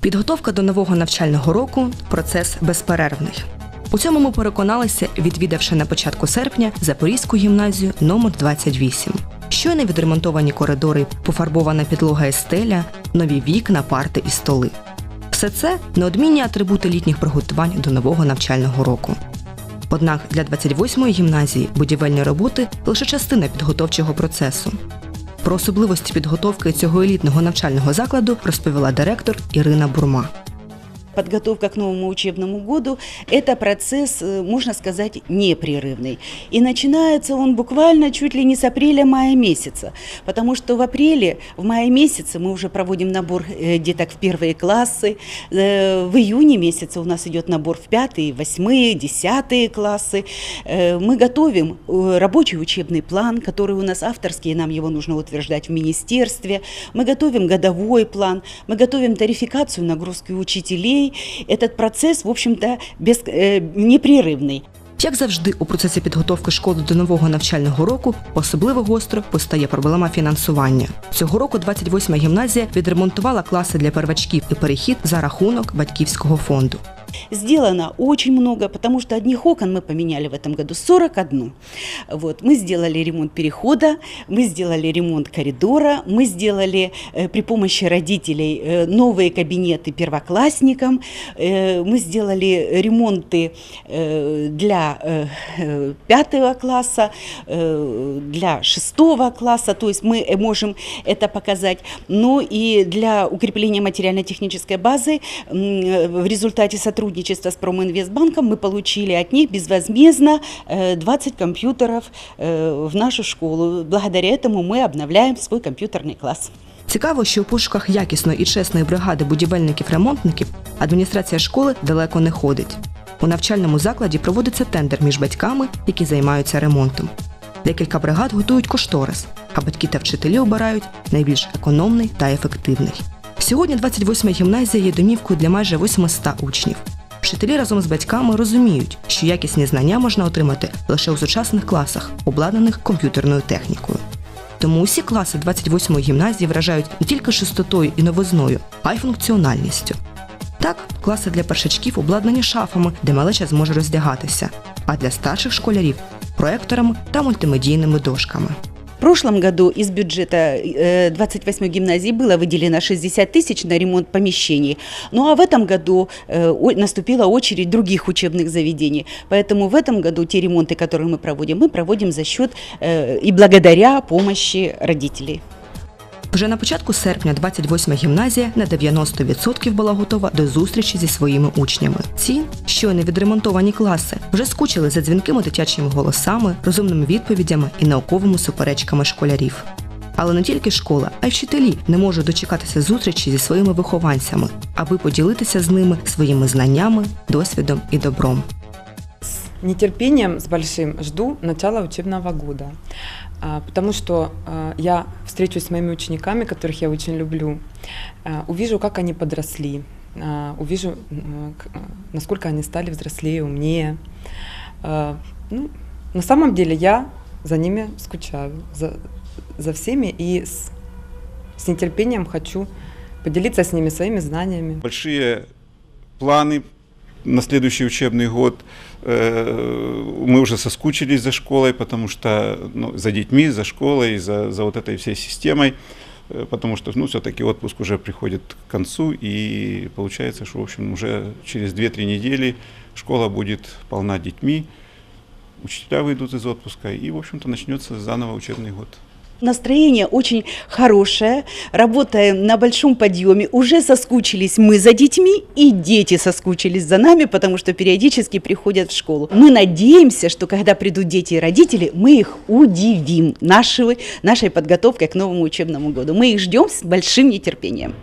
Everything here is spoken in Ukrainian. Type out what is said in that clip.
Підготовка до нового навчального року процес безперервний. У цьому ми переконалися, відвідавши на початку серпня Запорізьку гімназію номер 28. Щойно відремонтовані коридори, пофарбована підлога і стеля, нові вікна, парти і столи. Все це неодмінні атрибути літніх приготувань до нового навчального року. Однак для 28-ї гімназії будівельні роботи лише частина підготовчого процесу. Про особливості підготовки цього елітного навчального закладу розповіла директор Ірина Бурма. Подготовка к новому учебному году – это процесс, э, можно сказать, непрерывный. И начинается он буквально чуть ли не с апреля-мая месяца. Потому что в апреле, в мае месяце мы уже проводим набор э, деток в первые классы. Э, В июне месяце у нас идет набор в пятые, восьмые, десятые классы. Мы готовим рабочий учебный план, который у нас авторский, и нам его нужно утверждать в министерстве. Мы готовим годовой план, мы готовим тарификацию нагрузки учителей. Этот процесс, в общем-то, без, э, непрерывный. Як завжди, у процесі підготовки школи до нового навчального року особливо гостро постає проблема фінансування. Цього року 28-ма гімназія відремонтувала класи для первачків і перехід за рахунок батьківського фонду. Сделано очень много, потому что одних окон мы поменяли в этом году 41. Вот. Мы сделали ремонт перехода, мы сделали ремонт коридора, мы сделали э, при помощи родителей э, новые кабинеты первоклассникам, э, мы сделали ремонты э, для э, э, пятого класса, э, для шестого класса, то есть мы э, можем это показать. Ну и для укрепления материально-технической базы э, в результате сотрудничества с Проминвестбанком мы получили от них безвозмездно э, 20 компьютеров э, в нашу школу. Благодаря этому мы обновляем свой компьютерный класс. Цікаво, що у пошуках якісної і чесної бригади будівельників-ремонтників адміністрація школи далеко не ходить. У навчальному закладі проводиться тендер між батьками, які займаються ремонтом. Декілька бригад готують кошторис, а батьки та вчителі обирають найбільш економний та ефективний. Сьогодні 28-ма гімназія є домівкою для майже 800 учнів. Вчителі разом з батьками розуміють, що якісні знання можна отримати лише у сучасних класах, обладнаних комп'ютерною технікою. Тому усі класи 28-ї гімназії вражають не тільки чистотою і новизною, а й функціональністю. Так, класи для першачків обладнані шафами, де малеча зможе роздягатися, а для старших школярів проекторами та мультимедійними дошками. В прошлом году из бюджета э, 28 гимназии было выделено 60 тысяч на ремонт помещений. Ну а в этом году э, о- наступила очередь других учебных заведений. Поэтому в этом году те ремонты, которые мы проводим, мы проводим за счет э, и благодаря помощи родителей. Вже на початку серпня 28-ма гімназія на 90% була готова до зустрічі зі своїми учнями. Ці щойно відремонтовані класи вже скучили за дзвінкими дитячими голосами, розумними відповідями і науковими суперечками школярів. Але не тільки школа, а й вчителі не можуть дочекатися зустрічі зі своїми вихованцями, аби поділитися з ними своїми знаннями, досвідом і добром. Нетерпением с большим жду начала учебного года, а, потому что а, я встречусь с моими учениками, которых я очень люблю, а, увижу, как они подросли, увижу, насколько они стали взрослее, умнее. Ну, на самом деле я за ними скучаю, за, за всеми, и с, с нетерпением хочу поделиться с ними своими знаниями. большие планы на следующий учебный год. Э, Мы уже соскучились за школой, потому что ну, за детьми, за школой, за, за вот этой всей системой, Э, потому что ну, все-таки отпуск уже приходит к концу, и получается, что в общем, уже через 2-3 недели школа будет полна детьми, учителя выйдут из отпуска, и, в общем-то, начнется заново учебный год. Настроение очень хорошее, работаем на большом подъеме. Уже соскучились мы за детьми, и дети соскучились за нами, потому что периодически приходят в школу. Мы надеемся, что когда придут дети и родители, мы их удивим нашей, нашей подготовкой к новому учебному году. Мы их ждем с большим нетерпением.